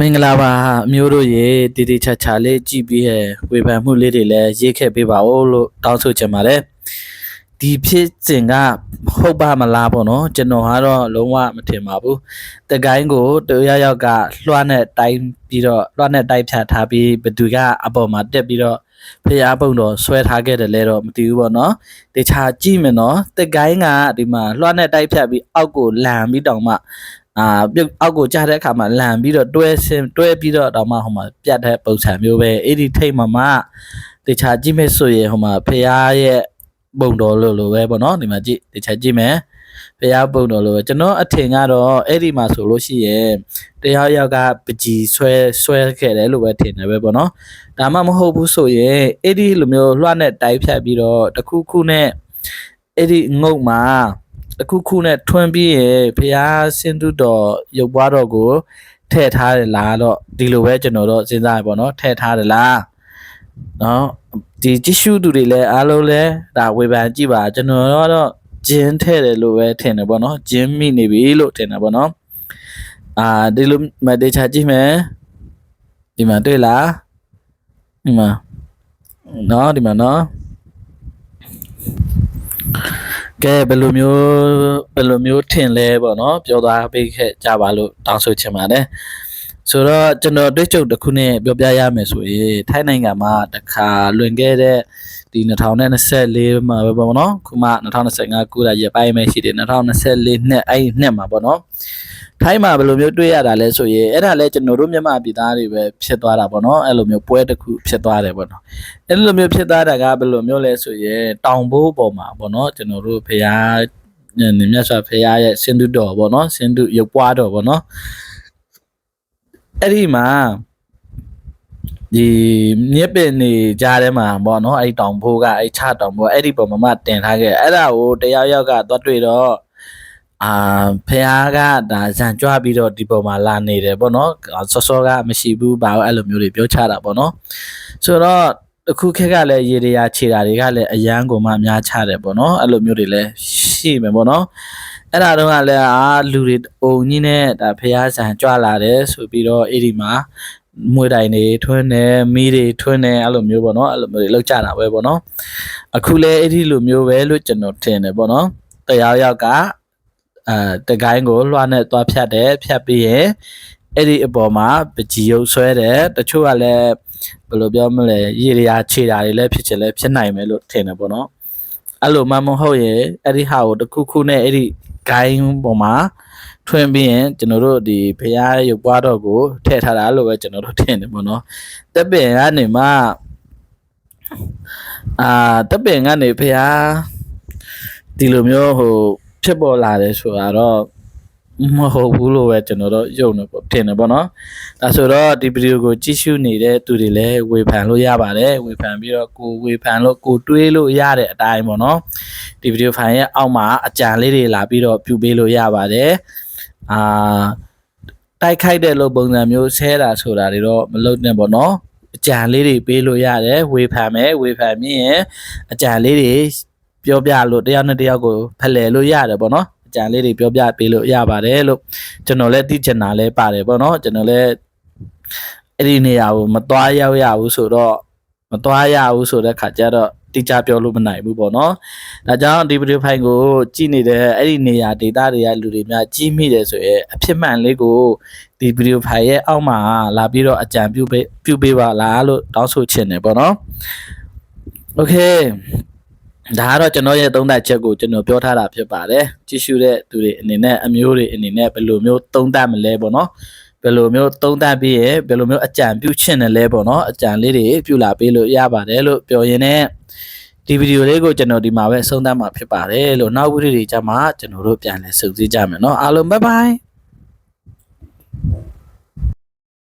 မင်္ဂလာပါအမျိုးတို့ရေတည်တည်ချာချာလေးကြည့်ပြီးရဝေဖန်မှုလေးတွေလည်းရေးခဲ့ပေးပါဦးလို့တောင်းဆိုချင်ပါတယ်ဒီဖြစ်စဉ်ကဟုတ်ပါမလားပေါ့နော်ကျွန်တော်ကတော့လုံးဝမထင်ပါဘူးတကိုင်းကိုတယောက်ယောက်ကလွှမ်းနဲ့တိုင်းပြီးတော့လွှမ်းနဲ့တိုက်ဖြတ်ထားပြီးဘသူကအပေါ်မှာတက်ပြီးတော့ဖျားပုံတော်ဆွဲထားခဲ့တယ်လဲတော့မသိဘူးပေါ့နော်တခြားကြည့်မယ်နော်တကိုင်းကဒီမှာလွှမ်းနဲ့တိုက်ဖြတ်ပြီးအောက်ကိုလန်ပြီးတောင်မှ အာပြုတ်အောက်ကိုကြားတဲ့အခါမှာလန်ပြီးတော့တွဲဆင်းတွဲပြီးတော့တော့မှဟိုမှာပြတ်တဲ့ပုံစံမျိုးပဲအဲ့ဒီထိတ်မှာမှတခြားကြည့်မယ်ဆိုရင်ဟိုမှာဖရားရဲ့ပုံတော်လို့လို့ပဲပေါ့နော်ဒီမှာကြည့်တခြားကြည့်မယ်ဖရားပုံတော်လို့ပဲကျွန်တော်အထင်ကတော့အဲ့ဒီမှာဆိုလို့ရှိရင်တရားရောက်ကပကြီးဆွဲဆွဲခဲ့တယ်လို့ပဲထင်တယ်ပဲပေါ့နော်ဒါမှမဟုတ်ဘူးဆိုရင်အဲ့ဒီလိုမျိုးလွှတ်နဲ့တိုက်ဖြတ်ပြီးတော့တစ်ခုခုနဲ့အဲ့ဒီငုတ်မှာ တစ်ခုခုနဲ့ထွန်းပြီးရေဖះစင်တုတော်ရုပ်ပွားတော်ကိုထည့်ထားတယ်လားတော့ဒီလိုပဲကျွန်တော်တို့စဉ်းစားရပေါ့နော်ထည့်ထားတယ်လားနော်ဒီကြည့်ရှုသူတွေလည်းအားလုံးလည်းဒါဝေဖန်ကြည့်ပါကျွန်တော်ကတော့ဂျင်းထည့်တယ်လို့ပဲထင်တယ်ပေါ့နော်ဂျင်းမိနေပြီလို့ထင်တယ်ပေါ့နော်အာဒီလိုမတေချာကြည့်မယ်ဒီမှာတွေ့လားဒီမှာနော်ဒီမှာနော် ကဲဘယ်လိုမျိုးဘယ်လိုမျိုးထင်လဲပေါ့နော်ပြောသွားပေးခဲ့ကြပါလို့တောင်းဆိုချင်ပါတယ် ဆိုတော့ကျွန်တော်တွေ့ကြုံတစ်ခုနဲ့ပြောပြရမယ်ဆိုရင်ထိုင်းနိုင်ငံမှာတခါလွန်ခဲ့တဲ့ဒီ2024မှာပဲပေါ့နော်ခုမှ2025ခုလာရပိုင်းပဲရှိတယ်2024နှစ်အဲ့ဒီနှစ်မှာပေါ့နော်ထိုင်းမှာဘယ်လိုမျိုးတွေ့ရတာလဲဆိုရင်အဲ့ဒါလဲကျွန်တော်တို့မြန်မာပြည်သားတွေပဲဖြစ်သွားတာပေါ့နော်အဲ့လိုမျိုးပွဲတစ်ခုဖြစ်သွားတယ်ပေါ့နော်အဲ့လိုမျိုးဖြစ်သွားတာကဘယ်လိုမျိုးလဲဆိုရင်တောင်ဘိုးပေါ်မှာပေါ့နော်ကျွန်တော်တို့ဖះနေမြတ်စွာဘုရားရဲ့စင်တုတော်ပေါ့နော်စင်တုရုပ်ပွားတော်ပေါ့နော် အဲ့ဒီမှာဒီမြစ်ပင်နေကြားထဲမှာပေါ့နော်အဲ့ဒီတောင်ဘိုးကအဲ့ချတောင်ဘိုးအဲ့ဒီပုံမှာမှတင်ထားခဲ့အဲ့ဒါကိုတယောက်ယောက်ကသွားတွေ့တော့အာဖះကဒါဇန်ကြွားပြီးတော့ဒီပုံမှာလာနေတယ်ပေါ့နော်စောစောကမရှိဘူးဘာလို့အဲ့လိုမျိုးတွေပြောချတာပေါ့နော်ဆိုတော့အခုခက်ကလည်းရေတရာခြေတာတွေကလည်းအရန်ကိုမှများချတယ်ပေါ့နော်အဲ့လိုမျိုးတွေလည်းရှိမယ်ပေါ့နော် အဲ့ဒါတော့ကလည်းအာလူတွေအုံကြီးနဲ့ဒါဖះဆန်ကြွလာတယ်ဆိုပြီးတော့အဲ့ဒီမှာမွေတိုင်တွေထွန်းတယ်မီးတွေထွန်းတယ်အဲ့လိုမျိုးပေါ့နော်အဲ့လိုမျိုးတွေလောက်ကြတာပဲပေါ့နော်အခုလည်းအဲ့ဒီလိုမျိုးပဲလို့ကျွန်တော်ထင်တယ်ပေါ့နော်တရားရောက်ကအဲတကိုင်းကိုလွှမ်းနဲ့သွားဖြတ်တယ်ဖြတ်ပြီးရင်အဲ့ဒီအပေါ်မှာပကြီးရုပ်ဆွဲတယ်တချို့ကလည်းဘယ်လိုပြောမလဲရေရရာခြေတာတွေလည်းဖြစ်ချင်လည်းဖြစ်နိုင်မယ်လို့ထင်တယ်ပေါ့နော်အဲ့လိုမှမဟုတ်ရင်အဲ့ဒီဟာကိုတစ်ခုခုနဲ့အဲ့ဒီ ဂိုင်းပေါ်မှာထွင်းပြီးရင်ကျွန်တော်တို့ဒီဖရားရုပ်ပွားတော့ကိုထည့်ထားတာလို့ပဲကျွန်တော်တို့ထင်တယ်ပေါ့နော်တက်ပင်ကနေမှအာတက်ပင်ကနေဖရားဒီလိုမျိုးဟိုဖြစ်ပေါ်လာတယ်ဆိုတာတော့ မဟုတ်ဘူးလို့ပဲကျွန်တော်တို့ယုံနေပေါ့ထင်တယ်ပေါ့နော်ဒါဆိုတော့ဒီဗီဒီယိုကိုကြည့်ရှုနေတဲ့သူတွေလည်းဝေဖန်လို့ရပါတယ်ဝေဖန်ပြီးတော့ကိုဝေဖန်လို့ကိုတွေးလို့ရတဲ့အတိုင်းပေါ့နော်ဒီဗီဒီယိုဖိုင်ရဲ့အောက်မှာအကြံလေးတွေလာပြီးတော့ပြုပေးလို့ရပါတယ်အာတိုက်ခိုက်တဲ့လို့ပုံစံမျိုးဆဲတာဆိုတာတွေတော့မလုပ်နဲ့ပေါ့နော်အကြံလေးတွေပေးလို့ရတယ်ဝေဖန်မယ်ဝေဖန်ပြီးရင်အကြံလေးတွေပြောပြလို့တယောက်နဲ့တယောက်ကိုဖလှယ်လို့ရတယ်ပေါ့နော် အကြံလေးတွေပြောပြပေးလို့ရပါတယ်လို့ကျွန်တော်လည်းသိချင်တာလည်းပါတယ်ပေါ့နော်ကျွန်တော်လည်းအဲ့ဒီနေရာကိုမသွားရောက်ရဘူးဆိုတော့မသွားရဘူးဆိုတဲ့ခါကျတော့တိကျပြောလို့မနိုင်ဘူးပေါ့နော်ဒါကြောင့်ဒီဗီဒီယိုဖိုင်ကိုကြည့်နေတဲ့အဲ့ဒီနေရာ data တွေကလူတွေများကြီးမိတယ်ဆိုရင်အဖြစ်မှန်လေးကိုဒီဗီဒီယိုဖိုင်ရဲ့အောက်မှာလာပြီးတော့အကြံပြုပေးပြုပေးပါလားလို့တောင်းဆိုချင်တယ်ပေါ့နော် Okay ဒါကတော့ကျွန်တော်ရဲ့သုံးသပ်ချက်ကိုကျွန်တော်ပြောထားတာဖြစ်ပါတယ်ကြည့်ရှုတဲ့သူတွေအနေနဲ့အမျိုးတွေအနေနဲ့ဘယ်လိုမျိုးသုံးသပ်မလဲပေါ့နော်ဘယ်လိုမျိုးသုံးသပ်ပြီးရင်ဘယ်လိုမျိုးအကြံပြုချင်တယ်လဲပေါ့နော်အကြံလေးတွေပြုလာပေးလို့ရပါတယ်လို့ပြောရင်းနဲ့ဒီဗီဒီယိုလေးကိုကျွန်တော်ဒီမှာပဲဆုံးသတ်မှာဖြစ်ပါတယ်လို့နောက်ဗီဒီယိုတွေကြမှာကျွန်တော်တို့ပြန်လည်စုစည်းကြမယ်เนาะအားလုံးဘိုင်ဘိုင်